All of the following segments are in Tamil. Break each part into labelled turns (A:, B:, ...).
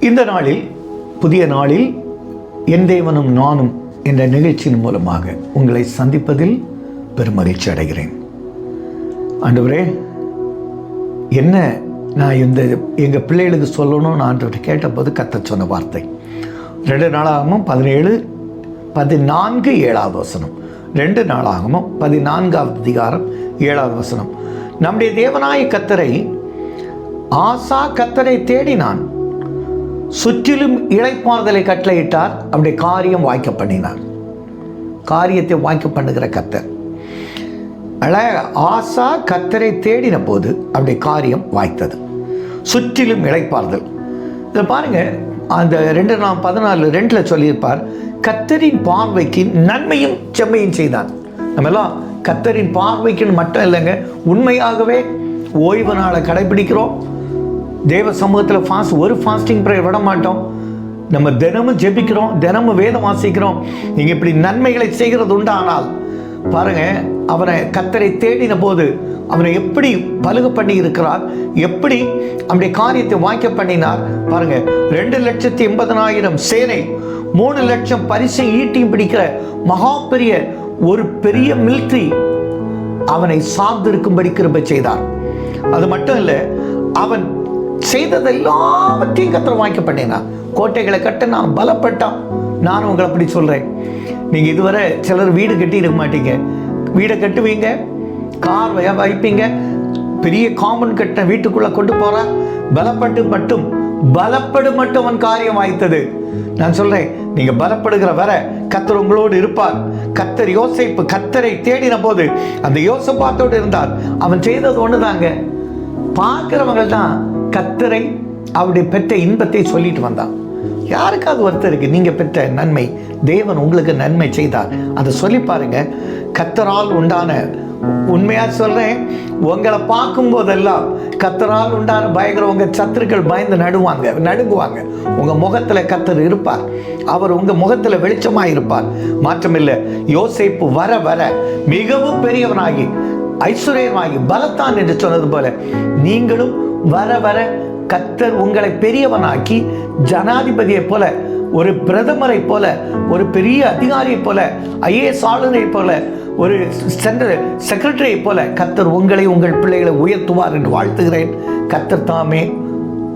A: இந்த நாளில் புதிய நாளில் என் தேவனும் நானும் என்ற நிகழ்ச்சியின் மூலமாக உங்களை சந்திப்பதில் பெருமகிழ்ச்சி அடைகிறேன். ஆண்டவரே என்ன நான் இந்த எங்கள் பிள்ளைகளுக்கு சொல்லணும் நான் ஆண்டவர்கிட்ட கேட்டபோது கத்த சொன்ன வார்த்தை. ரெண்டு நாளாகவும் பதினேழு பதினான்கு ஏழாவது வசனம். ரெண்டு நாளாகவும் பதினான்காவது அதிகாரம் ஏழாவது வசனம். நம்முடைய தேவனாய கத்தரை ஆசா கத்தரை தேடினான். சுற்றிலும் இழைப்பாறுதலை கட்டளையிட்டார் அவருடைய காரியம் வாய்க்க பண்ணினார் காரியத்தை வாய்க்க பண்ணுகிற கத்தர். அழ ஆசா கத்தரை தேடின போது அவருடைய காரியம் வாய்த்தது. சுற்றிலும் இழைப்பார்தல் இதில் பாருங்க அந்த ரெண்டு நாம் பதினாலு ரெண்டில் சொல்லியிருப்பார் கத்தரின் பார்வைக்கு நன்மையும் செம்மையும் செய்தான். நம்ம எல்லாம் கத்தரின் பார்வைக்குன்னு மட்டும் இல்லைங்க. உண்மையாகவே ஓய்வு நாளை கடைபிடிக்கிறோம். தேவ சமூகத்தில் ஃபாஸ்ட் ஒரு ஃபாஸ்டிங் ப்ரேயர் விட மாட்டோம். நம்ம தினமும் ஜெபிக்கிறோம் தினமும் வேதம் வாசிக்கிறோம். நீங்கள் இப்படி நன்மைகளை செய்கிறது உண்டானால் பாருங்க அவனை கத்தரை தேடின போது அவனை எப்படி பழுக பண்ணி இருக்கிறார் எப்படி அவனுடைய காரியத்தை வாய்க்க பண்ணினார் பாருங்க ரெண்டு லட்சத்தி எண்பதனாயிரம் சேனை மூணு லட்சம் பரிசை ஈட்டியும் பிடிக்கிற மகா பெரிய ஒரு பெரிய மிலிட்ரி அவனை சார்ந்திருக்கும்படி கிருபை செய்தார். அது மட்டும் இல்லை அவன் செய்ததெல்லாவற்றையும் கத்திர வாய்க்க பண்ணினான் கோட்டைகளை கட்ட நான் பலப்பட்டான். நான் உங்களை அப்படி சொல்கிறேன் நீங்கள் இதுவரை சிலர் வீடு கட்டி இருக்க மாட்டீங்க. வீடை கட்டுவீங்க கார் வைப்பீங்க. பெரிய காமன் கட்ட வீட்டுக்குள்ளே கொண்டு போகிற பலப்பட்டு மட்டும் பலப்படு மட்டும் அவன் காரியம் வாய்த்தது. நான் சொல்கிறேன் நீங்கள் பலப்படுகிற வர கத்தர் உங்களோடு இருப்பார். கத்தர் யோசிப்பு கத்தரை தேடின போது அந்த யோசப்பாத்தோடு இருந்தார். அவன் செய்தது ஒண்ணுதாங்க. பார்க்கிறவங்க தான் கத்தரை அவருடைய பெற்ற இன்பத்தை சொல்லிட்டு வந்தான். யாருக்காவது ஒருத்தர் நீங்கள் பெற்ற நன்மை தேவன் உங்களுக்கு நன்மை செய்தார். அதை சொல்லி பாருங்க. கத்தரால் உண்டான உண்மையா சொல்றேன் உங்களை பார்க்கும் போதெல்லாம் கத்தரால் உண்டான பயங்கர உங்க சத்துருக்கள் பயந்து நடுவாங்க நடுங்குவாங்க. உங்க முகத்துல கத்தர் இருப்பார். அவர் உங்க முகத்துல வெளிச்சமா இருப்பார். மாற்றமில்லை யோசிப்பு வர வர மிகவும் பெரியவனாகி ஐஸ்வர்யமாகி பலத்தான் என்று சொன்னது போல நீங்களும் வர வர கத்தர் உங்களை பெரியவனாக்கி ஜனாதிபதியை போல ஒரு பிரதமரை போல ஒரு பெரிய அதிகாரியை போல ஐஏஎஸ் ஆளுநரை போல ஒரு சென்ட்ரல் செக்ரட்டரியை போல கத்தர் உங்களை உங்கள் பிள்ளைகளை உயர்த்துவார் என்று வாழ்த்துகிறேன். கத்தர் தாமே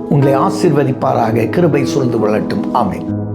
A: உங்களை ஆசீர்வதிப்பாராக. கிருபை சூழ்ந்து கொள்ளட்டும். ஆமேன்.